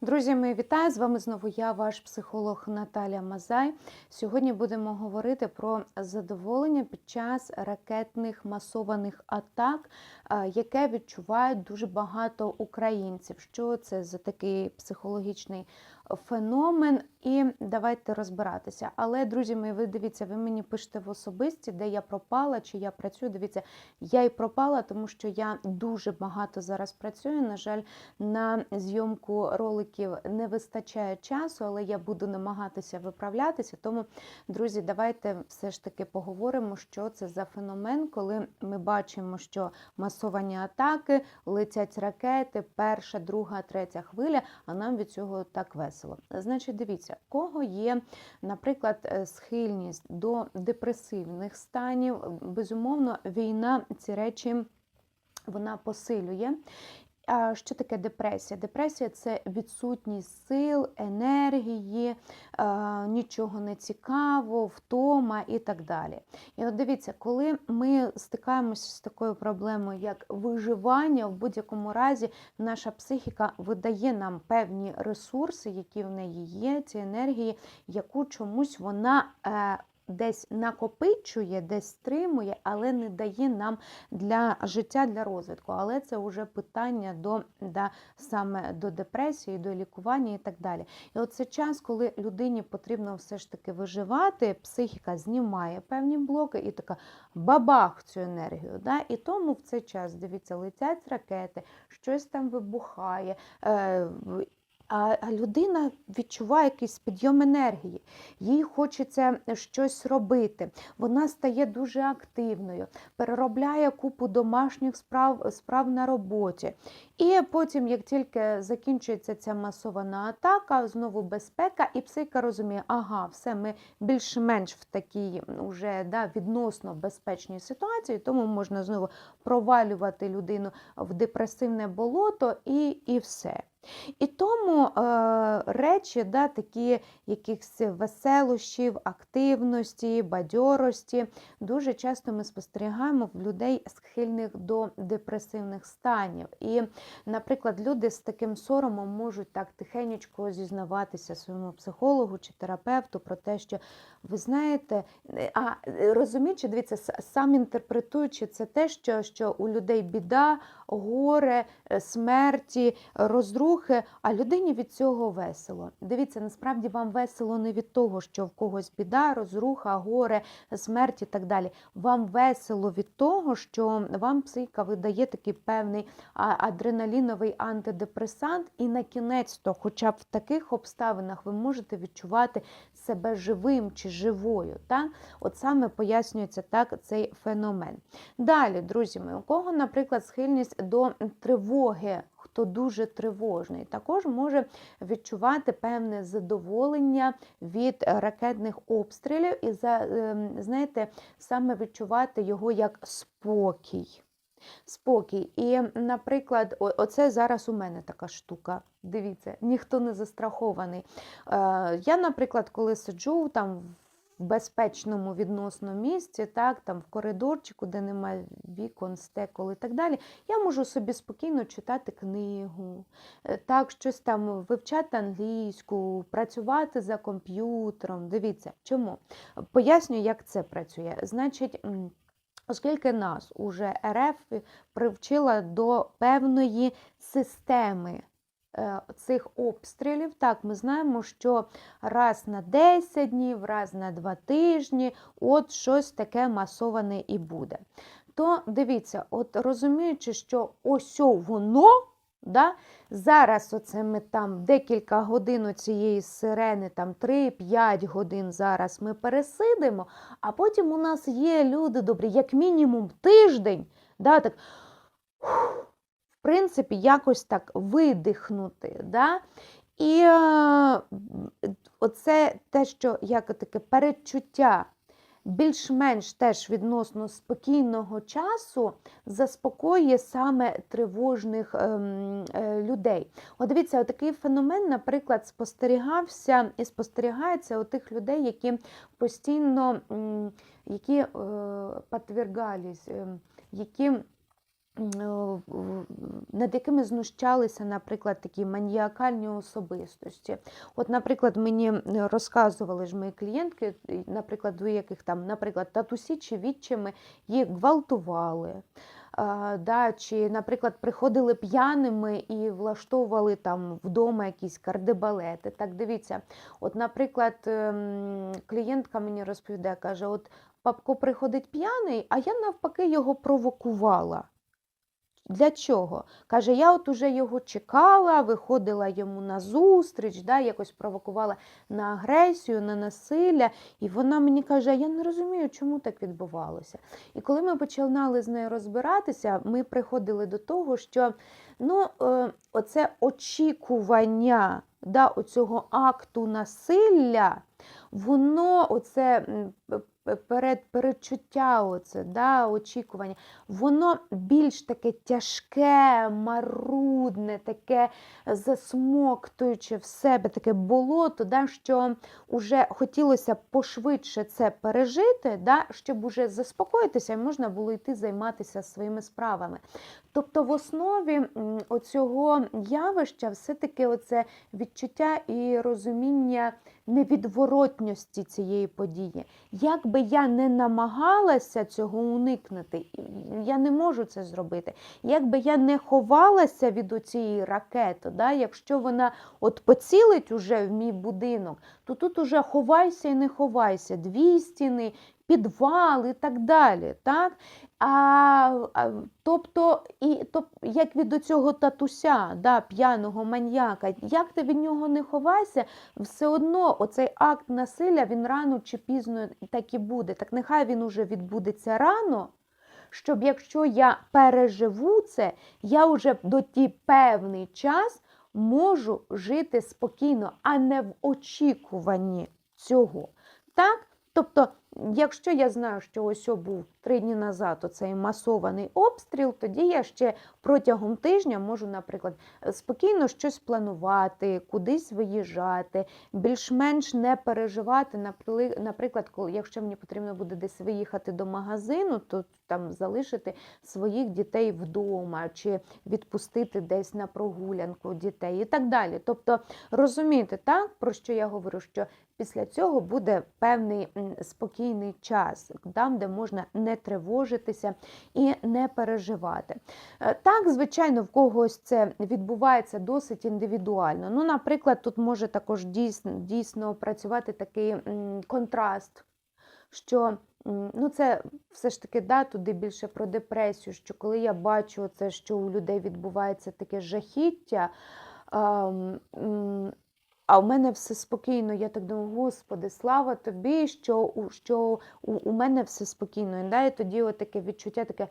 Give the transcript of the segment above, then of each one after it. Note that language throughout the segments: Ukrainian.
Друзі, мої вітаю! З вами знову я, ваш психолог Наталя Мазай. Сьогодні будемо говорити про задоволення під час ракетних масованих атак, е, яке відчувають дуже багато українців. Що це за такий психологічний феномен? І давайте розбиратися. Але, друзі мої, ви дивіться, ви мені пишете в особисті, де я пропала, чи я працюю. Дивіться, я і пропала, тому що я дуже багато зараз працюю. На жаль, на зйомку роликів не вистачає часу, але я буду намагатися виправлятися. Тому, друзі, давайте все ж таки поговоримо, що це за феномен, коли ми бачимо, що масовані атаки, летять ракети, перша, друга, третя хвиля, а нам від цього так весело. Значить, дивіться, кого є, наприклад, е, схильність до депресивних станів, безумовно, війна ці речі. Вона посилює. А Що таке депресія? Депресія це відсутність сил, енергії, нічого не цікаво, втома і так далі. І от дивіться, коли ми стикаємося з такою проблемою, як виживання, в будь-якому разі наша психіка видає нам певні ресурси, які в неї є, ці енергії, яку чомусь вона е, десь накопичує, десь стримує, але не дає нам для життя, для розвитку. Але це вже питання до да, саме до депресії, до лікування і так далі. І от це час, коли людині потрібно все ж таки виживати, психіка знімає певні блоки і така бабах цю енергію. Да? І тому в цей час, дивіться, летять ракети, щось там вибухає. Е, а людина відчуває якийсь підйом енергії, їй хочеться щось робити. Вона стає дуже активною, переробляє купу домашніх справ справ на роботі. І потім, як тільки закінчується ця масована атака, знову безпека, і психіка розуміє, ага, все, ми більш-менш в такій вже да, відносно безпечній ситуації, тому можна знову провалювати людину в депресивне болото і, і все. І тому е, речі, да, такі якихось веселощів, активності, бадьорості, дуже часто ми спостерігаємо в людей схильних до депресивних станів. І, наприклад, люди з таким соромом можуть так тихенечко зізнаватися своєму психологу чи терапевту про те, що ви знаєте, а розуміючи, дивіться, сам інтерпретуючи це те, що, що у людей біда, горе, е, смерті, розрухи, а людині від цього весело. Дивіться, насправді вам весело не від того, що в когось біда, розруха, горе, смерть і так далі. Вам весело від того, що вам психіка видає такий певний адреналіновий антидепресант, і на кінець то, хоча б в таких обставинах ви можете відчувати себе живим чи живою. Так? От саме пояснюється так цей феномен. Далі, друзі, мої, у кого, наприклад, схильність до тривоги. Хто дуже тривожний, також може відчувати певне задоволення від ракетних обстрілів і ем, знаєте, саме відчувати його як спокій. Спокій. І, наприклад, оце зараз у мене така штука. Дивіться, ніхто не застрахований. Е, я, наприклад, коли сиджу там в безпечному відносно місці, так, там в коридорчику, де немає вікон, стекол і так далі, я можу собі спокійно читати книгу, е, так, щось там вивчати англійську, працювати за комп'ютером. Дивіться, чому? Пояснюю, як це працює. Значить, Оскільки нас уже РФ привчила до певної системи цих обстрілів. Так, ми знаємо, що раз на 10 днів, раз на 2 тижні, от щось таке масоване і буде. То дивіться, от розуміючи, що ось воно. Да? Зараз оце ми там декілька годин цієї сирени, там 3-5 годин зараз ми пересидимо, а потім у нас є люди добрі, як мінімум тиждень. Да, так, принципі, якось так видихнути. Да? І е, оце те, що як таке передчуття більш-менш теж відносно спокійного часу заспокоює саме тривожних ем, е, людей. От дивіться, такий феномен, наприклад, спостерігався і спостерігається у тих людей, які постійно які е, подвергались, е, які м, е, в- над якими знущалися, наприклад, такі маніакальні особистості. От, наприклад, мені е, розказували ж мої клієнтки, наприклад, у яких там, наприклад, татусі чи відчими їх гвалтували. А, да, чи, наприклад, приходили п'яними і влаштовували там вдома якісь кардебалети. Так, дивіться, от, наприклад, ем, клієнтка мені розповідає, каже: от папко приходить п'яний, а я навпаки його провокувала. Для чого? Каже, я от уже його чекала, виходила йому на зустріч, да, якось провокувала на агресію, на насилля. І вона мені каже, я не розумію, чому так відбувалося. І коли ми починали з нею розбиратися, ми приходили до того, що ну, е, оце очікування да, оцього акту насилля, воно оце перед, передчуття, оце, да, очікування, воно більш таке тяжке, марудне, таке засмоктуюче в себе таке болото, да, що вже хотілося пошвидше це пережити, да, щоб уже заспокоїтися і можна було йти займатися своїми справами. Тобто в основі оцього явища все-таки оце відчуття і розуміння невідворотності цієї події. Як би я не намагалася цього уникнути, я не можу це зробити. Як би я не ховалася від цієї ракети, да, якщо вона от поцілить уже в мій будинок, то тут уже ховайся і не ховайся, дві стіни, підвал і так далі. Так? А, а, тобто, і, тоб, як від цього татуся, да, п'яного маньяка, як ти від нього не ховайся, все одно оцей акт насилля він рано чи пізно так і буде. Так нехай він уже відбудеться рано, щоб якщо я переживу це, я вже до ті певний час можу жити спокійно, а не в очікуванні цього. Так? Тобто, якщо я знаю, що ось був три дні назад оцей масований обстріл, тоді я ще протягом тижня можу, наприклад, спокійно щось планувати, кудись виїжджати, більш-менш не переживати. Наприклад, якщо мені потрібно буде десь виїхати до магазину, то там залишити своїх дітей вдома чи відпустити десь на прогулянку дітей і так далі. Тобто розумієте, так про що я говорю, що після цього буде певний м, спокійний час, там, де можна не тривожитися і не переживати. Е, Так, звичайно, в когось це відбувається досить індивідуально. Ну, наприклад, тут може також дійсно, дійсно працювати такий контраст, що ну, це все ж таки да, туди більше про депресію, що коли я бачу це, що у людей відбувається таке жахіття. А в мене все спокійно. Я так думаю, Господи, слава тобі, що, що у, у мене все спокійно. І, да, і тоді таке відчуття таке.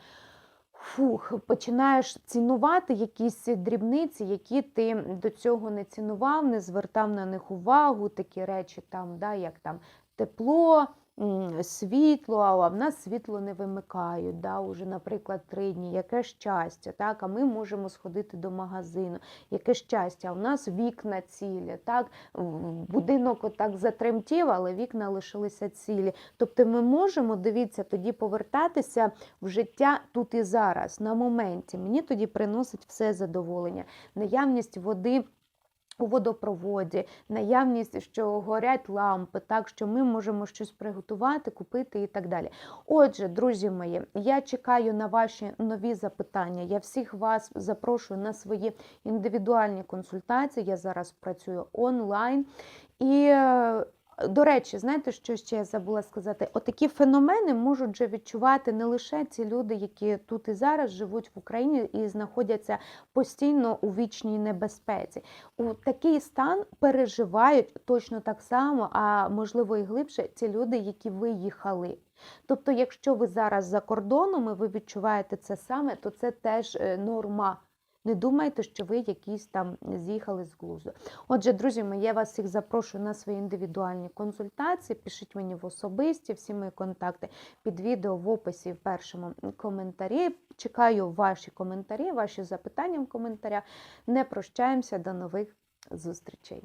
Фух, починаєш цінувати якісь дрібниці, які ти до цього не цінував, не звертав на них увагу, такі речі, там, да, як там тепло, світло, а в нас світло не вимикають. Да, уже, наприклад, три дні, яке щастя, так, а ми можемо сходити до магазину, яке щастя, у нас вікна цілі, так, будинок отак затремтів, але вікна лишилися цілі. Тобто ми можемо, дивіться, тоді повертатися в життя тут і зараз, на моменті. Мені тоді приносить все задоволення, наявність води. У водопроводі, наявність, що горять лампи, так що ми можемо щось приготувати, купити і так далі. Отже, друзі мої, я чекаю на ваші нові запитання. Я всіх вас запрошую на свої індивідуальні консультації. Я зараз працюю онлайн. І е, до речі, знаєте, що ще я забула сказати? Отакі феномени можуть вже відчувати не лише ці люди, які тут і зараз живуть в Україні і знаходяться постійно у вічній небезпеці. У такий стан переживають точно так само, а можливо і глибше, ці люди, які виїхали. Тобто, якщо ви зараз за кордоном і ви відчуваєте це саме, то це теж е, норма. Не думайте, що ви якісь там з'їхали з глузду. Отже, друзі мої, я вас всіх запрошую на свої індивідуальні консультації. Пишіть мені в особисті всі мої контакти під відео в описі в першому коментарі. Чекаю ваші коментарі, ваші запитання в коментарях. Не прощаємося, до нових зустрічей.